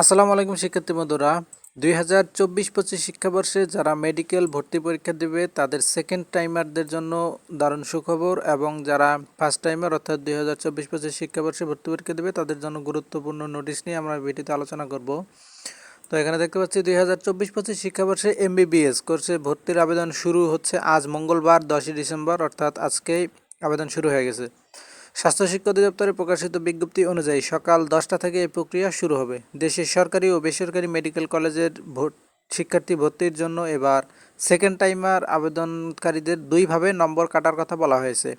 আসসালামু আলাইকুম শিক্ষার্থী বন্ধুরা। দুই হাজার চব্বিশ পঁচিশ শিক্ষাবর্ষে যারা মেডিকেল ভর্তি পরীক্ষা দেবে, তাদের সেকেন্ড টাইমারদের জন্য দারুণ সুখবর এবং যারা ফার্স্ট টাইমার অর্থাৎ দুই হাজার চব্বিশ পঁচিশ শিক্ষাবর্ষে ভর্তি পরীক্ষা দেবে, তাদের জন্য গুরুত্বপূর্ণ নোটিশ নিয়ে আমরা ভিডিওতে আলোচনা করব। তো এখানে দেখতে পাচ্ছি দুই হাজার চব্বিশ পঁচিশ শিক্ষাবর্ষে এমবিবিএস কোর্সে ভর্তির আবেদন শুরু হচ্ছে আজ মঙ্গলবার, দশই ডিসেম্বর, অর্থাৎ আজকেই আবেদন শুরু হয়ে গেছে। স্বাস্থ্য শিক্ষা অধিদপ্তরে প্রকাশিত বিজ্ঞপ্তি অনুযায়ী সকাল দশটা থেকে এই প্রক্রিয়া শুরু হবে। দেশের সরকারি ও বেসরকারি মেডিকেল কলেজের শিক্ষার্থী ভর্তির জন্য এবার সেকেন্ড টাইমার আবেদনকারীদের দুইভাবে নম্বর কাটার কথা বলা হয়েছে।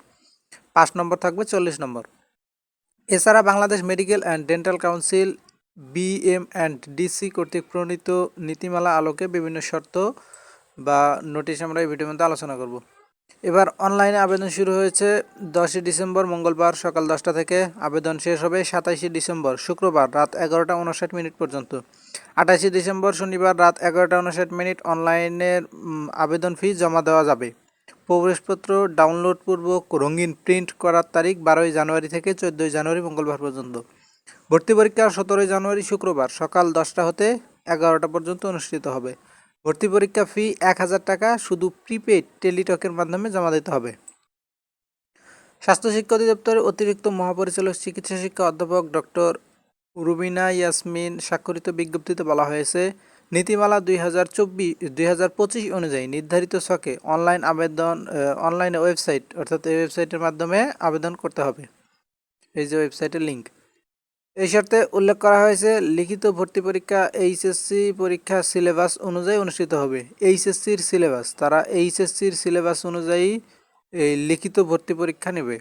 পাঁচ নম্বর থাকবে চল্লিশ নম্বর। এছাড়া Bangladesh medical and dental council BM and DC কর্তৃক প্রণীত নীতিমালা আলোকে বিভিন্ন শর্ত বা নোটিশ আমরা এই ভিডিওর মধ্যে আলোচনা করব। এবার অনলাইনে আবেদন শুরু হয়েছে দশই ডিসেম্বর, মঙ্গলবার সকাল দশটা থেকে। আবেদন শেষ হবে সাতাশে ডিসেম্বর, শুক্রবার রাত এগারোটা উনষাট মিনিট পর্যন্ত। আঠাশে ডিসেম্বর, শনিবার রাত এগারোটা উনষাট মিনিট অনলাইনের আবেদন ফি জমা দেওয়া যাবে। প্রবেশপত্র ডাউনলোড পূর্বক রঙিন প্রিন্ট করার তারিখ বারোই জানুয়ারি থেকে চোদ্দোই জানুয়ারি মঙ্গলবার পর্যন্ত। ভর্তি পরীক্ষা সতেরোই জানুয়ারি শুক্রবার সকাল দশটা হতে এগারোটা পর্যন্ত অনুষ্ঠিত হবে। ভর্তি পরীক্ষা ফি এক হাজার টাকা, শুধু প্রিপেড টেলিটকের মাধ্যমে জমা দিতে হবে। স্বাস্থ্য শিক্ষা অধিদপ্তরের অতিরিক্ত মহাপরিচালক চিকিৎসা শিক্ষা অধ্যাপক ডক্টর রুবিনা ইয়াসমিন স্বাক্ষরিত বিজ্ঞপ্তিতে বলা হয়েছে, নীতিমালা দুই হাজার চব্বিশ, দুই হাজার পঁচিশ অনুযায়ী নির্ধারিত ছকে অনলাইন আবেদন অনলাইনে ওয়েবসাইট, অর্থাৎ এই ওয়েবসাইটের মাধ্যমে আবেদন করতে হবে। এই যে ওয়েবসাইটের লিঙ্ক। এই শর্তে উল্লেখ করা হয়েছে, লিখিত ভর্তি পরীক্ষা এইচএসসি পরীক্ষা সিলেবাস অনুযায়ী অনুষ্ঠিত হবে। এইচএসসির সিলেবাস, তারা এইচএসসির সিলেবাস অনুযায়ী এই লিখিত ভর্তি পরীক্ষা নেবে।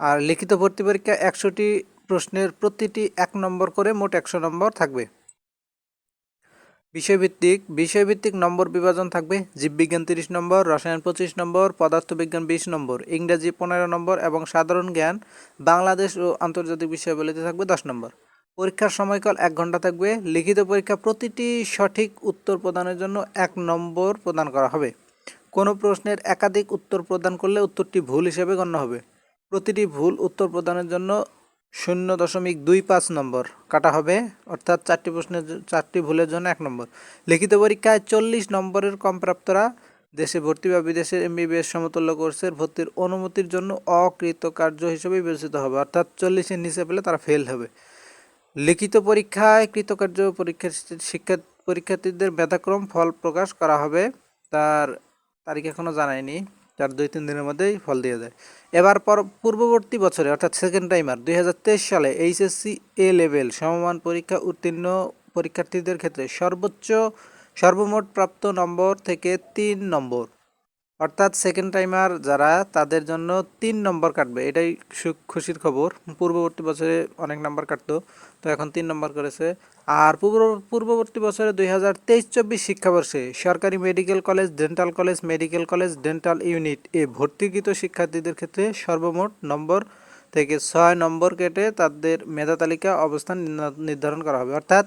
আর লিখিত ভর্তি পরীক্ষা একশোটি প্রশ্নের প্রতিটি এক নম্বর করে মোট একশো নম্বর থাকবে। বিষয়ভিত্তিক বিষয়ভিত্তিক নম্বর বিভাজন থাকবে জীববিজ্ঞান তিরিশ নম্বর, রসায়ন পঁচিশ নম্বর, পদার্থবিজ্ঞান বিশ নম্বর, ইংরেজি পনেরো নম্বর এবং সাধারণ জ্ঞান বাংলাদেশ ও আন্তর্জাতিক বিষয়াবলিতে থাকবে দশ নম্বর। পরীক্ষার সময়কাল এক ঘণ্টা থাকবে। লিখিত পরীক্ষা প্রতিটি সঠিক উত্তর প্রদানের জন্য এক নম্বর প্রদান করা হবে। কোনো প্রশ্নের একাধিক উত্তর প্রদান করলে উত্তরটি ভুল হিসেবে গণ্য হবে। প্রতিটি ভুল উত্তর প্রদানের জন্য শূন্য দশমিক দুই পাঁচ নম্বর। কাটা হবে, অর্থাৎ চারটি প্রশ্নের চারটি ভুলের জন্য এক নম্বর। লিখিত পরীক্ষায় চল্লিশ নম্বরের কম প্রাপ্তরা দেশে ভর্তি বা বিদেশের এমবিবিএস সমতুল্য কোর্সের ভর্তির অনুমতির জন্য অকৃতকার্য হিসেবে বিবেচিত হবে, অর্থাৎ চল্লিশের নিচে পেলে তারা ফেল হবে। লিখিত পরীক্ষায় কৃতকার্য পরীক্ষা শিক্ষা, পরীক্ষার্থীদের ব্যথাক্রম ফল প্রকাশ করা হবে। তার তারিখ এখনও জানায়নি। তার দুই, তিন দিনের মধ্যেই ফল দিয়ে দেয়। এবার পর পূর্ববর্তী বছরে, অর্থাৎ সেকেন্ড টাইমার দুই হাজার তেইশ সালে এইচএসসি এ লেভেল সমমান পরীক্ষা উত্তীর্ণ পরীক্ষার্থীদের ক্ষেত্রে সর্বোচ্চ, সর্বমোট প্রাপ্ত নম্বর থেকে তিন নম্বর। অর্থাৎ সেকেন্ড টাইমার যারা, তাদের জন্য তিন নম্বর কাটবে। এটাই খুশির খবর। পূর্ববর্তী বছরে অনেক নম্বর কাটতো, তো এখন তিন নম্বর করেছে। আর পূর্ব পূর্ববর্তী বছরে দুই হাজার তেইশ চব্বিশ শিক্ষাবর্ষে সরকারি medical college dental college medical college dental unit এ ভর্তিকৃত শিক্ষার্থীদের ক্ষেত্রে সর্বমোট নম্বর থেকে ছয় নম্বর কেটে তাদের মেধা তালিকা অবস্থান নির্ধারণ করা হবে। অর্থাৎ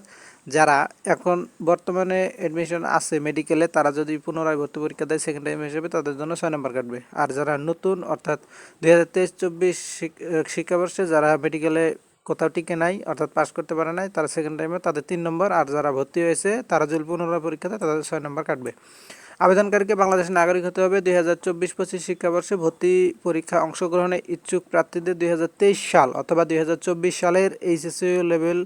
যারা এখন বর্তমানে অ্যাডমিশন আছে মেডিকেলে তারা যদি পুনরায় ভর্তি পরীক্ষা দেয় সেকেন্ড টাইম হিসেবে তাদের জন্য ছয় নম্বর কাটবে। আর যারা নতুন, অর্থাৎ দুই হাজার তেইশ চব্বিশ শিক্ষাবর্ষে যারা মেডিকেলে কোথাও টিকে নাই, অর্থাৎ পাস করতে পারে নাই, তারা সেকেন্ড টাইমে তাদের তিন নম্বর আর যারা ভর্তি হয়েছে, তারা যদি পুনরায় পরীক্ষা দেয়, তাদের ছয় নম্বর কাটবে। আবেদনকারীকে বাংলাদেশের নাগরিক হতে হবে দুই হাজার চব্বিশ পঁচিশ শিক্ষাবর্ষে ভর্তি পরীক্ষা অংশগ্রহণে ইচ্ছুক প্রার্থীদের দুই হাজার তেইশ সাল অথবা দুই হাজার চব্বিশ সালের এইচএসসি লেভেল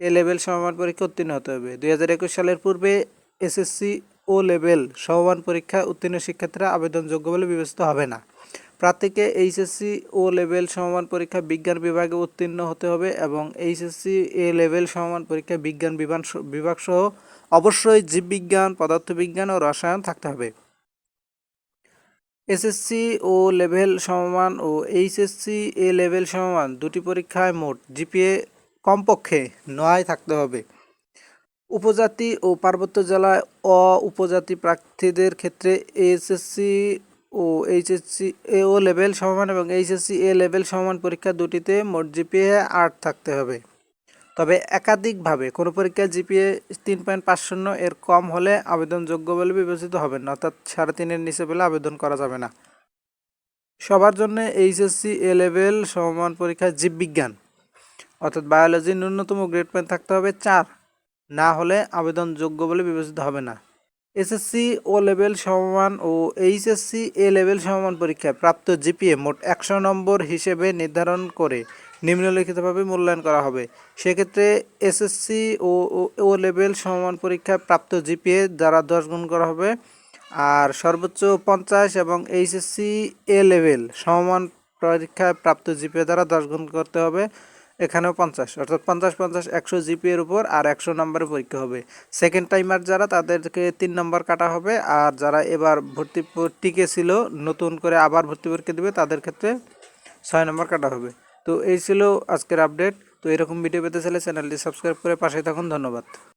এ লেভেল সমমান পরীক্ষা উত্তীর্ণ হতে হবে। দুই হাজার একুশ সালের পূর্বে এসএসসি ও লেভেল সমমান পরীক্ষা উত্তীর্ণ শিক্ষার্থীরা আবেদনযোগ্য বলে বিবেচিত হবে না। প্রার্থীকে এইচএসসি ও লেভেল সমমান পরীক্ষা বিজ্ঞান বিভাগে উত্তীর্ণ হতে হবে এবং এইচএসসি এ লেভেল সমমান পরীক্ষা বিজ্ঞান বিভাগ বিভাগ সহ অবশ্যই জীববিজ্ঞান, পদার্থবিজ্ঞান ও রসায়ন থাকতে হবে। এসএসসি ও লেভেল সমমান ও এইচএসসি এ লেভেল সমমান দুটি পরীক্ষায় মোট জিপিএ কমপক্ষে নয় থাকতে হবে। উপজাতি ও পার্বত্য জেলায় অ উপজাতি প্রার্থীদের ক্ষেত্রে এসএসসি ও এইচএসসি এ ও লেভেল সমমান এবং এইচএসসি এ লেভেল সমমান পরীক্ষা দুটিতে মোট জিপিএ আট থাকতে হবে। তবে একাধিকভাবে কোনো পরীক্ষায় জিপিএ তিন পয়েন্ট পাঁচ শূন্য এর কম হলে আবেদনযোগ্য বলে বিবেচিত হবে না, অর্থাৎ সাড়ে তিনের নিচে পেলে আবেদন করা যাবে না। সবার জন্য এইচএসসি এ লেভেল সমমান পরীক্ষা জীববিজ্ঞান অর্থাৎ বায়োলজির ন্যূনতম গ্রেড পয়েন্ট থাকতে হবে চার। না হলে আবেদনযোগ্য বলে বিবেচিত হবে না। এসএসসি ও লেভেল সমমান ও এইচএসসি এ লেভেল সমমান পরীক্ষায় প্রাপ্ত জিপিএ মোট একশো নম্বর হিসেবে নির্ধারণ করে নিম্নলিখিতভাবে মূল্যায়ন করা হবে। সেক্ষেত্রে এসএসসি ও- ও লেভেল সমমান পরীক্ষায় প্রাপ্ত জিপিএ দ্বারা দশ গুণ করা হবে। আর সর্বোচ্চ পঞ্চাশ এবং এইচএসসি এ লেভেল সমমান পরীক্ষায় প্রাপ্ত জিপিএ দ্বারা দশ গুণ করতে হবে। এখানেও পঞ্চাশ। অর্থাৎ পঞ্চাশ পঞ্চাশ, একশো জিপিএর উপর আর একশো নম্বরের পরীক্ষা হবে। সেকেন্ড টাইমার যারা, তাদেরকে তিন নম্বর কাটা হবে। আর যারা এবার ভর্তি টিকে ছিল, নতুন করে আবার ভর্তি পরীক্ষা দেবে, তাদের ক্ষেত্রে ছয় নম্বর কাটা হবে। তো এই ছিল আজকের আপডেট তো এরকম ভিডিও পেতে চাইলে চ্যানেলটি সাবস্ক্রাইব করে পাশে থাকুন। ধন্যবাদ।